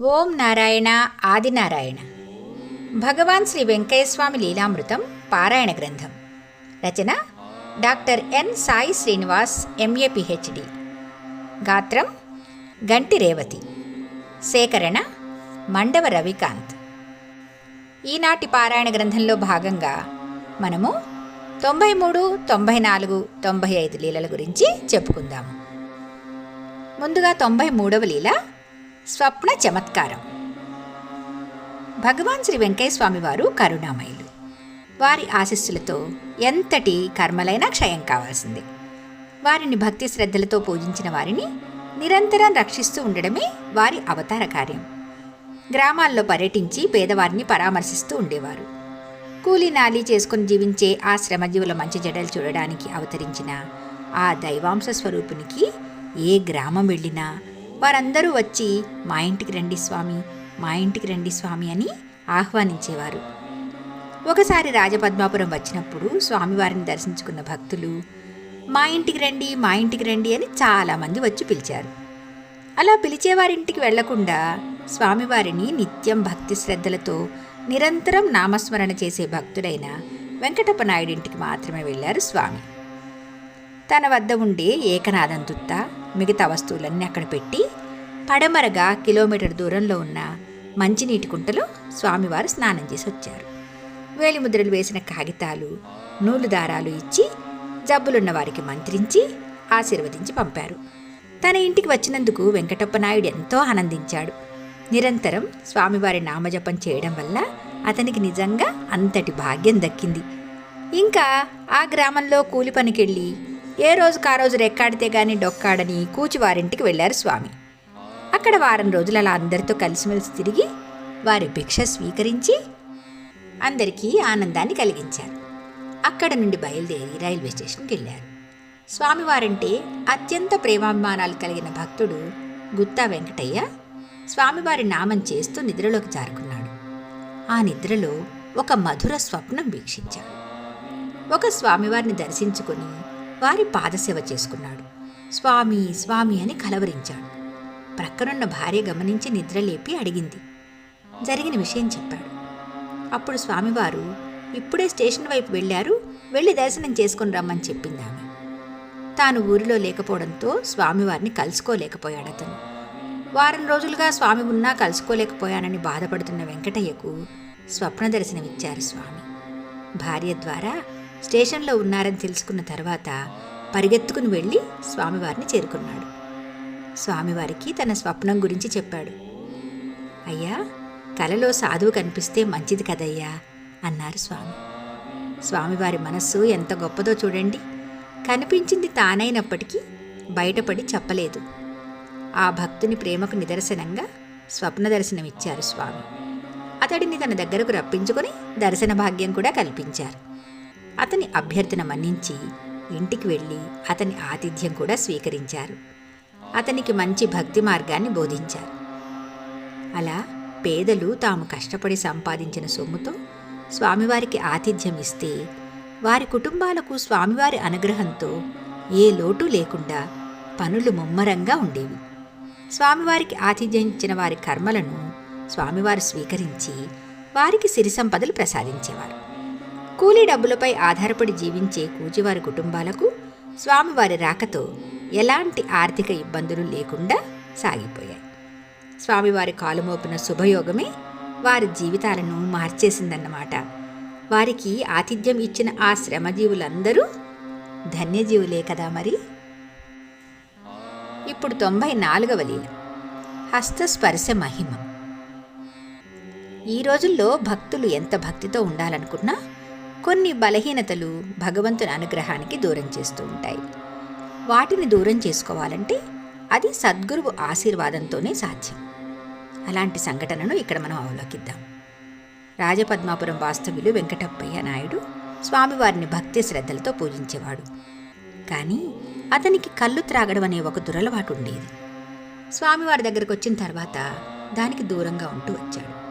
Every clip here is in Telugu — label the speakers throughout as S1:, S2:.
S1: ఓం నారాయణ ఆదినారాయణ. భగవాన్ శ్రీ వెంకయ్యస్వామి లీలామృతం పారాయణ గ్రంథం. రచన doctor N Sai Srinivas MA PhD. గాత్రం గంటి రేవతి. సేకరణ మండవ రవికాంత్. ఈనాటి పారాయణ గ్రంథంలో భాగంగా మనము తొంభై మూడు తొంభై నాలుగు తొంభై ఐదు లీలల గురించి చెప్పుకుందాము. ముందుగా తొంభై మూడవ లీల స్వప్న చమత్కారం. భగవాన్ శ్రీ వెంకయ్యస్వామి వారు కరుణామయులు. వారి ఆశస్సులతో ఎంతటి కర్మలైనా క్షయం కావాల్సిందే. వారిని భక్తి శ్రద్ధలతో పూజించిన వారిని నిరంతరం రక్షిస్తూ ఉండడమే వారి అవతార కార్యం. గ్రామాల్లో పర్యటించి పేదవారిని పరామర్శిస్తూ ఉండేవారు. కూలీ నాలి చేసుకుని జీవించే ఆ శ్రమజీవుల మంచి జడలు చూడడానికి అవతరించిన ఆ దైవాంశ స్వరూపునికి ఏ గ్రామం వెళ్ళినా వారందరూ వచ్చి మా ఇంటికి రండి స్వామి మా ఇంటికి రండి స్వామి అని ఆహ్వానించేవారు. ఒకసారి రాజపద్మాపురం వచ్చినప్పుడు స్వామివారిని దర్శించుకున్న భక్తులు మా ఇంటికి రండి మా ఇంటికి రండి అని చాలామంది వచ్చి పిలిచారు. అలా పిలిచేవారింటికి వెళ్ళకుండా స్వామివారిని నిత్యం భక్తి శ్రద్ధలతో నిరంతరం నామస్మరణ చేసే భక్తుడైన వెంకటప్ప నాయుడింటికి మాత్రమే వెళ్ళారు స్వామి. తన వద్ద ఉండే ఏకనాథం తుత్త మిగతా వస్తువులన్నీ అక్కడ పెట్టి పడమరగా కిలోమీటర్ దూరంలో ఉన్న మంచినీటి కుంటలో స్వామివారు స్నానం చేసి వచ్చారు. వేలిముద్రలు వేసిన కాగితాలు నూలు దారాలు ఇచ్చి జబ్బులున్న వారికి మంత్రించి ఆశీర్వదించి పంపారు. తన ఇంటికి వచ్చినందుకు వెంకటప్ప నాయుడు ఎంతో ఆనందించాడు. నిరంతరం స్వామివారి నామజపం చేయడం వల్ల అతనికి నిజంగా అంతటి భాగ్యం దక్కింది. ఇంకా ఆ గ్రామంలో కూలి పనికెళ్ళి ఏ రోజుకు ఆ రోజు రెక్కాడితే గాని డొక్కాడని కూచివారింటికి వెళ్ళారు స్వామి. అక్కడ వారం రోజులు అలా అందరితో కలిసిమెలిసి తిరిగి వారి భిక్ష స్వీకరించి అందరికీ ఆనందాన్ని కలిగించారు. అక్కడ నుండి బయలుదేరి రైల్వే స్టేషన్కి వెళ్ళారు. స్వామివారంటే అత్యంత ప్రేమాభిమానాలు కలిగిన భక్తుడు గుత్తా వెంకటయ్య స్వామివారి నామం చేస్తూ నిద్రలోకి జారుకున్నాడు. ఆ నిద్రలో ఒక మధుర స్వప్నం వీక్షించాడు. ఒక స్వామివారిని దర్శించుకొని వారి పాదసేవ చేసుకున్నాడు. స్వామి స్వామి అని కలవరించాడు. ప్రక్కనున్న భార్య గమనించి నిద్రలేపి అడిగింది. జరిగిన విషయం చెప్పాడు. అప్పుడు స్వామివారు ఇప్పుడే స్టేషన్ వైపు వెళ్ళారు వెళ్ళి దర్శనం చేసుకుని రమ్మని చెప్పింది ఆమె. తాను ఊరిలో లేకపోవడంతో స్వామివారిని కలుసుకోలేకపోయాడు అతను. వారం రోజులుగా స్వామి ఉన్నా కలుసుకోలేకపోయానని బాధపడుతున్న వెంకటయ్యకు స్వప్న దర్శనమిచ్చారు స్వామి. భార్య ద్వారా స్టేషన్లో ఉన్నారని తెలుసుకున్న తర్వాత పరిగెత్తుకుని వెళ్ళి స్వామివారిని చేరుకున్నాడు. స్వామివారికి తన స్వప్నం గురించి చెప్పాడు. అయ్యా కలలో సాధువు కనిపిస్తే మంచిది కదయ్యా అన్నారు స్వామి. స్వామివారి మనస్సు ఎంత గొప్పదో చూడండి. కనిపించింది తానైనప్పటికీ బయటపడి చెప్పలేదు. ఆ భక్తుని ప్రేమకు నిదర్శనంగా స్వప్న దర్శనమిచ్చారు స్వామి. అతడిని తన దగ్గరకు రప్పించుకొని దర్శన భాగ్యం కూడా కల్పించారు. అతని అభ్యర్థన మన్నించి ఇంటికి వెళ్ళి అతని ఆతిథ్యం కూడా స్వీకరించారు. అతనికి మంచి భక్తి మార్గాన్ని బోధించారు. అలా పేదలు తాము కష్టపడి సంపాదించిన సొమ్ముతో స్వామివారికి ఆతిథ్యం ఇస్తే వారి కుటుంబాలకు స్వామివారి అనుగ్రహంతో ఏ లోటు లేకుండా పనులు ముమ్మరంగా ఉండేవి. స్వామివారికి ఆతిథ్యం ఇచ్చిన వారి కర్మలను స్వామివారు స్వీకరించి వారికి సిరి సంపదలు ప్రసాదించేవారు. కూలీ డబ్బులపై ఆధారపడి జీవించే కూచివారి కుటుంబాలకు స్వామివారి రాకతో ఎలాంటి ఆర్థిక ఇబ్బందులు లేకుండా సాగిపోయాయి. స్వామివారి కాలుమోపిన శుభయోగమే వారి జీవితాలను మార్చేసిందన్నమాట. వారికి ఆతిథ్యం ఇచ్చిన ఆ శ్రమజీవులందరూ ధన్యజీవులే కదా మరి? ఇప్పుడు తొంభై నాలుగవ లీల. హస్తస్పర్శ మహిమ. ఈ రోజుల్లో భక్తులు ఎంత భక్తితో ఉండాలనుకున్నా కొన్ని బలహీనతలు భగవంతుని అనుగ్రహానికి దూరం చేస్తూ ఉంటాయి. వాటిని దూరం చేసుకోవాలంటే అది సద్గురువు ఆశీర్వాదంతోనే సాధ్యం. అలాంటి సంఘటనను ఇక్కడ మనం అవలోకిద్దాం. రాజపద్మాపురం వాస్తవ్యులు వెంకటప్పయ్య నాయుడు స్వామివారిని భక్తి శ్రద్ధలతో పూజించేవాడు. కానీ అతనికి కళ్ళు త్రాగడం అనే ఒక దురలవాటు ఉండేది. స్వామివారి దగ్గరకు వచ్చిన తర్వాత దానికి దూరంగా ఉంటూ వచ్చాడు.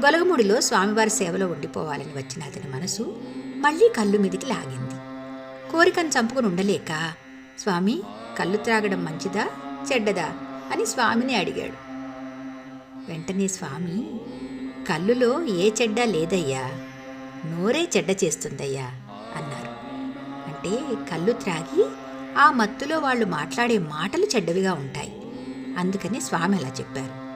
S1: గొలగముడిలో స్వామివారి సేవలో ఉండిపోవాలని వచ్చిన అతని మనసు మళ్ళీ కళ్ళు మీదికి లాగింది. కోరికను చంపుకుని ఉండలేక స్వామి కళ్ళు త్రాగడం మంచిదా చెడ్డదా? అని స్వామిని అడిగాడు. వెంటనే స్వామి కళ్ళులో ఏ చెడ్డ లేదయ్యా నోరే చెడ్డ చేస్తుందయ్యా అన్నారు. అంటే కళ్ళు త్రాగి ఆ మత్తులో వాళ్ళు మాట్లాడే మాటలు చెడ్డవిగా ఉంటాయి. అందుకని స్వామి అలా చెప్పారు.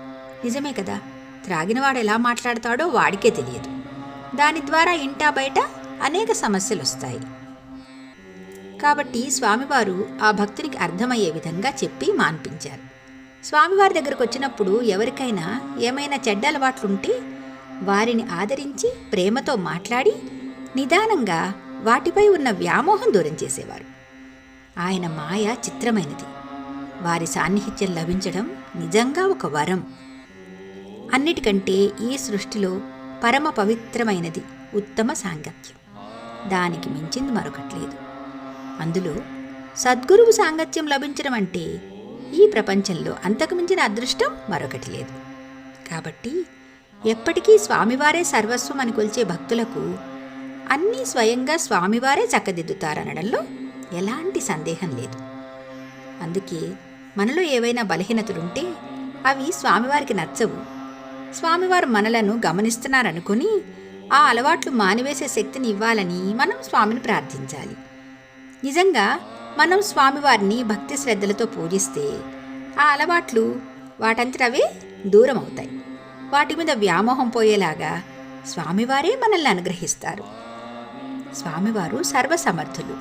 S1: నిజమే కదా త్రాగినవాడు ఎలా మాట్లాడతాడో వాడికే తెలియదు. దాని ద్వారా ఇంటా బయట అనేక సమస్యలు వస్తాయి కాబట్టి స్వామివారు ఆ భక్తునికి అర్థమయ్యే విధంగా చెప్పి మాన్పించారు. స్వామివారి దగ్గరకు వచ్చినప్పుడు ఎవరికైనా ఏమైనా చెడ్డ అలవాట్లుంటే వారిని ఆదరించి ప్రేమతో మాట్లాడి నిదానంగా వాటిపై ఉన్న వ్యామోహం దూరం చేసేవారు. ఆయన మాయ చిత్రమైనది. వారి సాన్నిహిత్యం లభించడం నిజంగా ఒక వరం. అన్నిటికంటే ఈ సృష్టిలో పరమ పవిత్రమైనది ఉత్తమ సాంగత్యం. దానికి మించింది మరొకటి లేదు అందులో సద్గురువు సాంగత్యం లభించడం అంటే ఈ ప్రపంచంలో అంతకు మించిన అదృష్టం మరొకటి లేదు. కాబట్టి ఎప్పటికీ స్వామివారే సర్వస్వం అని కొలిచే భక్తులకు అన్నీ స్వయంగా స్వామివారే చక్కదిద్దుతారనడంలో ఎలాంటి సందేహం లేదు. అందుకే మనలో ఏవైనా బలహీనతలుంటే అవి స్వామివారికి నచ్చవు. స్వామివారు మనలను గమనిస్తున్నారనుకుని ఆ అలవాట్లు మానివేసే శక్తిని ఇవ్వాలని మనం స్వామిని ప్రార్థించాలి. నిజంగా మనం స్వామివారిని భక్తి శ్రద్ధలతో పూజిస్తే ఆ అలవాట్లు వాటంతటవే దూరం అవుతాయి వాటి మీద వ్యామోహం పోయేలాగా స్వామివారే మనల్ని అనుగ్రహిస్తారు. స్వామివారు సర్వసమర్థులు.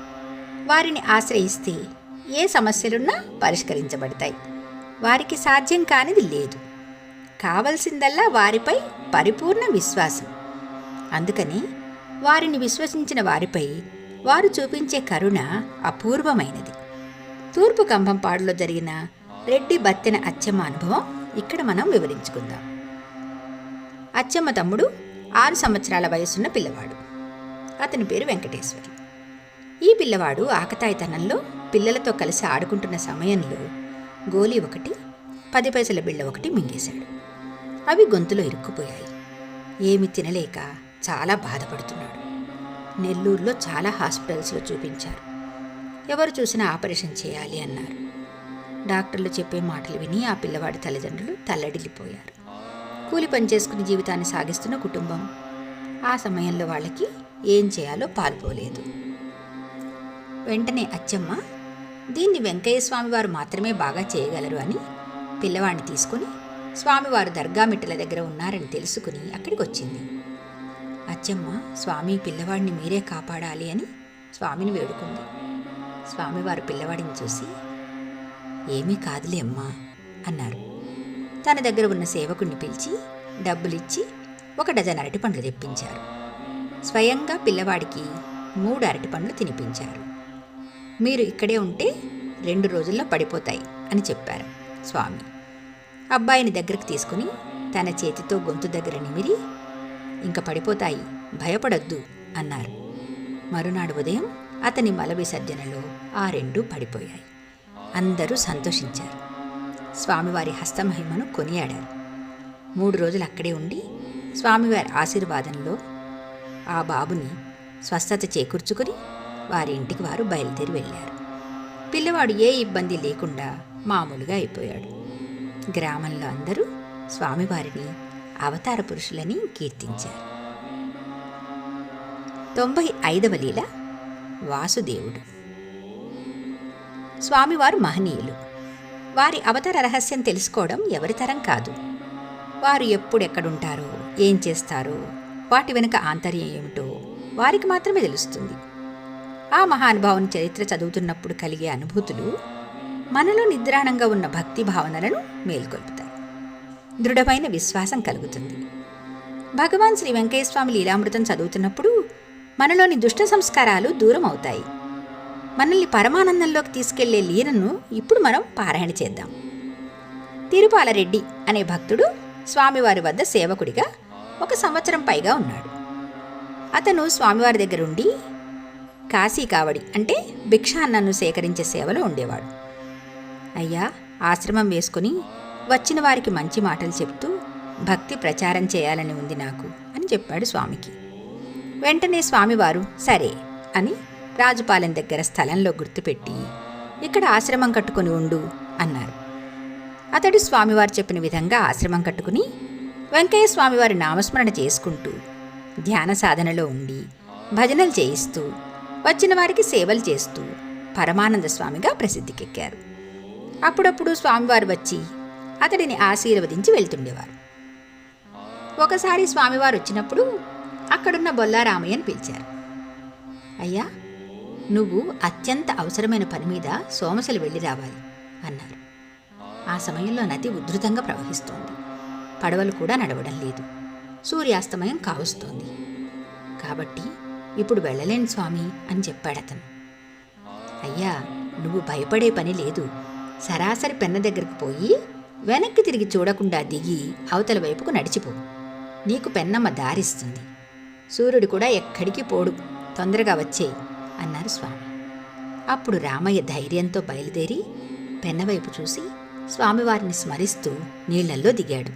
S1: వారిని ఆశ్రయిస్తే ఏ సమస్యలున్నా పరిష్కరించబడతాయి. వారికి సాధ్యం కానిది లేదు. కావలసిందల్లా వారిపై పరిపూర్ణ విశ్వాసం. అందుకని వారిని విశ్వసించిన వారిపై వారు చూపించే కరుణ అపూర్వమైనది. తూర్పు కంభంపాడులో జరిగిన రెడ్డి బత్తెన అచ్చమ్మ అనుభవం ఇక్కడ మనం వివరించుకుందాం. అచ్చమ్మ తమ్ముడు ఆరు సంవత్సరాల వయసున్న పిల్లవాడు. అతని పేరు వెంకటేశ్వర్. ఈ పిల్లవాడు ఆకతాయితనంలో పిల్లలతో కలిసి ఆడుకుంటున్న సమయంలో గోలీ ఒకటి పది పైసల బిళ్ళ ఒకటి మింగేశాడు. అవి గొంతులో ఇరుక్కుపోయాయి. ఏమి తినలేక చాలా బాధపడుతున్నాడు. నెల్లూరులో చాలా హాస్పిటల్స్లో చూపించారు. ఎవరు చూసినా ఆపరేషన్ చేయాలి అన్నారు. డాక్టర్లు చెప్పే మాటలు విని ఆ పిల్లవాడి తల్లిదండ్రులు తల్లడిల్లిపోయారు. కూలి పని చేసుకుని జీవితాన్ని సాగిస్తున్న కుటుంబం. ఆ సమయంలో వాళ్ళకి ఏం చేయాలో పాల్పోలేదు. వెంటనే అచ్చమ్మ దీన్ని వెంకయ్య స్వామివారు మాత్రమే బాగా చేయగలరు అని పిల్లవాడిని తీసుకుని స్వామివారు దర్గా మిట్టల దగ్గర ఉన్నారని తెలుసుకుని అక్కడికి వచ్చింది అచ్చమ్మ స్వామి పిల్లవాడిని మీరే కాపాడాలి అని స్వామిని వేడుకుంది. స్వామివారు పిల్లవాడిని చూసి ఏమీ కాదులే అమ్మా అన్నారు. తన దగ్గర ఉన్న సేవకుణ్ణి పిలిచి డబ్బులిచ్చి ఒక డజన్ అరటిపండ్లు తెప్పించారు. స్వయంగా పిల్లవాడికి మూడు అరటిపండ్లు తినిపించారు. మీరు ఇక్కడే ఉంటే రెండు రోజుల్లో పడిపోతాయి అని చెప్పారు స్వామి. అబ్బాయిని దగ్గరకు తీసుకుని తన చేతితో గొంతు దగ్గర నిమిరి ఇంక పడిపోతాయి భయపడొద్దు అన్నారు. మరునాడు ఉదయం అతని మల విసర్జనలో ఆ రెండు పడిపోయాయి. అందరూ సంతోషించారు. స్వామివారి హస్తమహిమను కొనియాడారు. మూడు రోజులు అక్కడే ఉండి స్వామివారి ఆశీర్వాదంలో ఆ బాబుని స్వస్థత చేకూర్చుకుని వారి ఇంటికి వారు బయలుదేరి వెళ్ళారు. పిల్లవాడు ఏ ఇబ్బంది లేకుండా మామూలుగా అయిపోయాడు. గ్రామంలో అందరూ స్వామివారిని అవతార పురుషులని కీర్తించారు. తొంభై ఐదవ లీల వాసుదేవుడు. స్వామివారు మహనీయులు. వారి అవతార రహస్యం తెలుసుకోవడం ఎవరి తరం కాదు. వారు ఎప్పుడెక్కడుంటారో ఏం చేస్తారో వాటి వెనుక ఆంతర్యం ఏమిటో వారికి మాత్రమే తెలుస్తుంది. ఆ మహానుభావుని చరిత్ర చదువుతున్నప్పుడు కలిగే అనుభూతులు మనలో నిద్రాణంగా ఉన్న భక్తి భావనలను మేల్కొల్పుతాయి. దృఢమైన విశ్వాసం కలుగుతుంది. భగవాన్ శ్రీ వెంకయ్యస్వామి లీలామృతం చదువుతున్నప్పుడు మనలోని దుష్ట సంస్కారాలు దూరం అవుతాయి మనల్ని పరమానందంలోకి తీసుకెళ్ళే లీలను ఇప్పుడు మనం పారాయణ చేద్దాం. తిరుపాలరెడ్డి అనే భక్తుడు స్వామివారి వద్ద సేవకుడిగా ఒక సంవత్సరం పైగా ఉన్నాడు. అతను స్వామివారి దగ్గరుండి కాశీ కావడి అంటే భిక్షాన్నను సేకరించే సేవలో ఉండేవాడు. అయ్యా ఆశ్రమం వేసుకుని వచ్చిన వారికి మంచి మాటలు చెప్తూ భక్తి ప్రచారం చేయాలని ఉంది నాకు అని చెప్పాడు స్వామికి. వెంటనే స్వామివారు సరే అని రాజుపాలెం దగ్గర స్థలంలో గుర్తుపెట్టి ఇక్కడ ఆశ్రమం కట్టుకొని ఉండు అన్నారు. అతడు స్వామివారు చెప్పిన విధంగా ఆశ్రమం కట్టుకుని వెంకయ్య స్వామివారి నామస్మరణ చేసుకుంటూ ధ్యాన సాధనలో ఉండి భజనలు చేయిస్తూ వచ్చిన వారికి సేవలు చేస్తూ పరమానంద స్వామిగా ప్రసిద్ధికెక్కారు. అప్పుడప్పుడు స్వామివారు వచ్చి అతడిని ఆశీర్వదించి వెళ్తుండేవారు. ఒకసారి స్వామివారు వచ్చినప్పుడు అక్కడున్న బొల్లారామయ్యని పిలిచారు. అయ్యా నువ్వు అత్యంత అవసరమైన పని మీద సోమశలు వెళ్ళి రావాలి అన్నారు. ఆ సమయంలో నది ఉధృతంగా ప్రవహిస్తోంది. పడవలు కూడా నడవడం లేదు. సూర్యాస్తమయం కావస్తోంది. కాబట్టి ఇప్పుడు వెళ్ళలేను స్వామి అని చెప్పాడతను. అయ్యా నువ్వు భయపడే పని లేదు. సరాసరి పెన్న దగ్గరకు పోయి వెనక్కి తిరిగి చూడకుండా దిగి అవతల వైపుకు నడిచిపో. నీకు పెన్నమ్మ దారిస్తుంది. సూర్యుడు కూడా ఎక్కడికి పోడు. తొందరగా వచ్చేయి అన్నారు స్వామి. అప్పుడు రామయ్య ధైర్యంతో బయలుదేరి పెన్నవైపు చూసి స్వామివారిని స్మరిస్తూ నీళ్ళల్లో దిగాడు.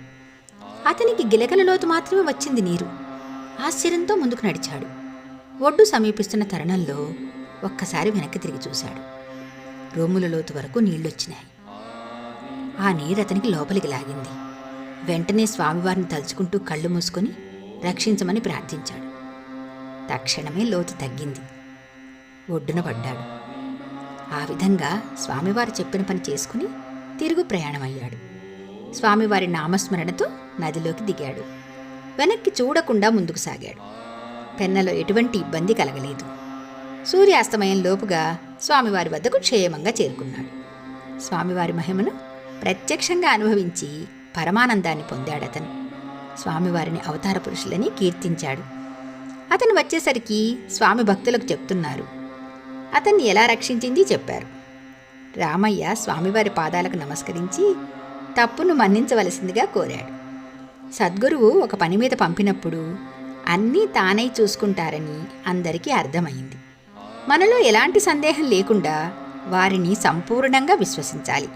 S1: అతనికి గిలకల లోతు మాత్రమే వచ్చింది నీరు. ఆశ్చర్యంతో ముందుకు నడిచాడు. ఒడ్డు సమీపిస్తున్న తరుణంలో ఒక్కసారి వెనక్కి తిరిగి చూశాడు. రొమ్ముల లోతు వరకు నీళ్ళొచ్చినాయి ఆ నీరు అతనికి లోపలికి లాగింది. వెంటనే స్వామివారిని తలుచుకుంటూ కళ్ళు మూసుకొని రక్షించమని ప్రార్థించాడు. తక్షణమే లోతు తగ్గింది. ఒడ్డున పడ్డాడు. ఆ విధంగా స్వామివారు చెప్పిన పని చేసుకుని తిరుగు ప్రయాణమయ్యాడు. స్వామివారి నామస్మరణతో నదిలోకి దిగాడు. వెనక్కి చూడకుండా ముందుకు సాగాడు. పెన్నలో ఎటువంటి ఇబ్బంది కలగలేదు. సూర్యాస్తమయం లోపుగా స్వామివారి వద్దకు క్షేమంగా చేరుకున్నాడు. స్వామివారి మహిమను ప్రత్యక్షంగా అనుభవించి పరమానందాన్ని పొందాడతను స్వామివారిని అవతార పురుషులని కీర్తించాడు. అతను వచ్చేసరికి స్వామి భక్తులకు చెప్తున్నారు. అతన్ని ఎలా రక్షించింది చెప్పారు. రామయ్య స్వామివారి పాదాలకు నమస్కరించి తప్పును మన్నించవలసిందిగా కోరాడు. సద్గురువు ఒక పని మీద పంపినప్పుడు అన్నీ తానై చూసుకుంటారని అందరికీ అర్థమైంది. మనలో ఎలాంటి సందేహం లేకుండా వారిని సంపూర్ణంగా విశ్వసించాలి.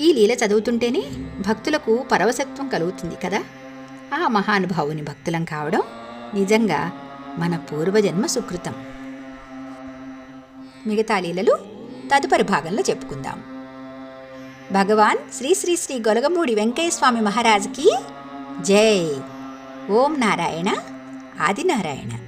S1: ఈ లీల చదువుతుంటేనే భక్తులకు పరవశత్వం కలుగుతుంది కదా? ఆ మహానుభావుని భక్తులం కావడం నిజంగా మన పూర్వజన్మ సుకృతం. మిగతా లీలలు తదుపరి భాగంలో చెప్పుకుందాం. భగవాన్ శ్రీ శ్రీ శ్రీ గొలగమూడి వెంకయ్యస్వామి స్వామి మహారాజ్కి జై. ఓం నారాయణ ఆదినారాయణ.